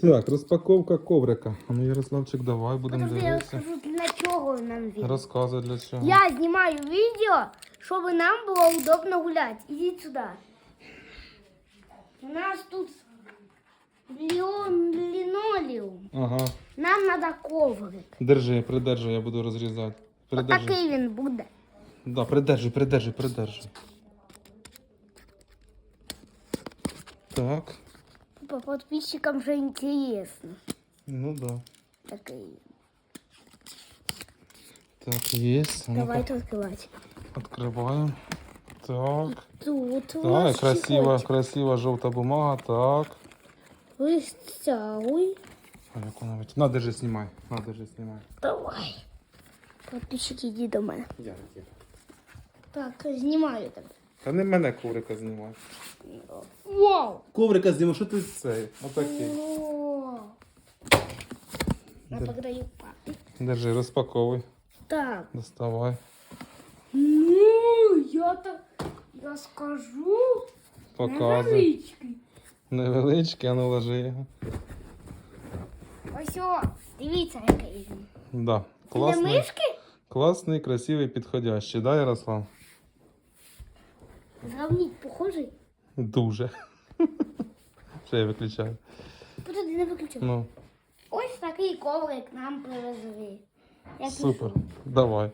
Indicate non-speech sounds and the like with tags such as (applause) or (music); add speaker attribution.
Speaker 1: Так, розпаковка коврика. Ну, Ярославчик, давай будемо
Speaker 2: Подожди, я
Speaker 1: дивитися.
Speaker 2: розкажу, для чого нам він.
Speaker 1: Розказуй для чого.
Speaker 2: Я знімаю відео, щоб нам було удобно гуляти. Ідіть сюди. У нас тут ліон, лінолеум.
Speaker 1: Ага.
Speaker 2: Нам треба коврик.
Speaker 1: Держи, придержи, я буду розрізати. Придержи.
Speaker 2: Отакий він буде.
Speaker 1: Да, придержи, придержи, придержи. Так.
Speaker 2: По подписчикам вже інтересно.
Speaker 1: Ну да.
Speaker 2: Такий.
Speaker 1: Так, є.
Speaker 2: Давайте відкривати.
Speaker 1: Открываем. Так.
Speaker 2: Тут у
Speaker 1: Так,
Speaker 2: нас
Speaker 1: красиво,
Speaker 2: щекотик.
Speaker 1: красиво жовта бумага. Так.
Speaker 2: Вистягуй.
Speaker 1: А як вона витягне? На, держи, знімай. На, держи, знімай.
Speaker 2: Давай. Подписчики, йди до мене.
Speaker 1: Я, я.
Speaker 2: Так, знімаю тебе.
Speaker 1: Та не мене коврика знімай.
Speaker 2: Вау!
Speaker 1: Коврика знімай, що ти цей? Отакий.
Speaker 2: О! Я передаю папі.
Speaker 1: Держи, розпаковуй.
Speaker 2: Так.
Speaker 1: Доставай.
Speaker 2: Ну, я так я скажу.
Speaker 1: Показуй.
Speaker 2: Невеличкий.
Speaker 1: Невеличкий, а ну ложи його.
Speaker 2: Ось о, дивіться, який він.
Speaker 1: Да.
Speaker 2: Для
Speaker 1: Класний,
Speaker 2: мишки?
Speaker 1: класний, красивий, підходящий, да, Ярослав?
Speaker 2: Зравніть, похожий.
Speaker 1: Дуже. (laughs) Все, я виключаю?
Speaker 2: Подожди, не виключай.
Speaker 1: Ну,
Speaker 2: Ось такий коврик нам привезли. Який
Speaker 1: супер.
Speaker 2: він?
Speaker 1: Давай.